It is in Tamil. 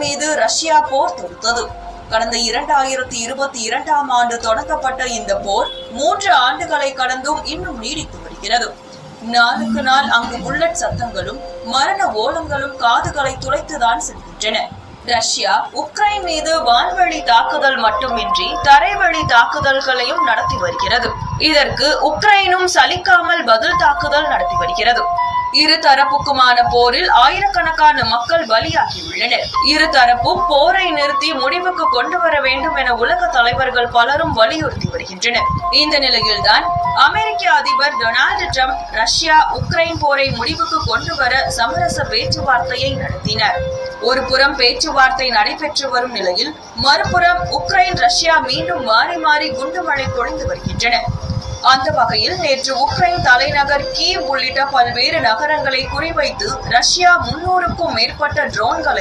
மீது ரஷ்யா போர் தொடுத்தது. கடந்த இரண்டாயிரத்தி இருபத்தி இரண்டாம் ஆண்டு தொடங்கப்பட்ட இந்த போர் மூன்று ஆண்டுகளை கடந்தும் இன்னும் நீடித்து வருகிறது. நாளுக்கு நாள் அங்கு புல்லட் சத்தங்களும் மரண ஓலங்களும் காதுகளை துளைத்துதான் செல்கின்றன. ரஷ்யா உக்ரைன் மீது வான்வழி தாக்குதல் மட்டுமின்றி தரைவழி தாக்குதல்களையும் நடத்தி வருகிறது. இதற்கு உக்ரைனும் சலிக்காமல் பதில் தாக்குதல் நடத்தி வருகிறது. இரு தரப்புக்குமான போரில் ஆயிரக்கணக்கான மக்கள் பலியாகியுள்ளனர். இரு தரப்பும் போரை நிறுத்தி முடிவுக்கு கொண்டு வர வேண்டும் என உலக தலைவர்கள் பலரும் வலியுறுத்தி வருகின்றனர். இந்த நிலையில்தான் அமெரிக்க அதிபர் டொனால்டு ட்ரம்ப் ரஷ்யா உக்ரைன் போரை முடிவுக்கு கொண்டு வர சமரச பேச்சுவார்த்தையை நடத்தினர். ஒரு புறம் பேச்சுவார்த்தை நடைபெற்று வரும் நிலையில் மறுபுறம் உக்ரைன் ரஷ்யா மீண்டும் மாறி மாறி குண்டுமழை பொழிந்து வருகின்றன. அந்த வகையில் நேற்று உக்ரைன் தலைநகர் கீவ் உள்ளிட்ட பல்வேறு நகரங்களை குறிவைத்து ரஷ்யா முன்னூறுக்கும் மேற்பட்ட ட்ரோன்களை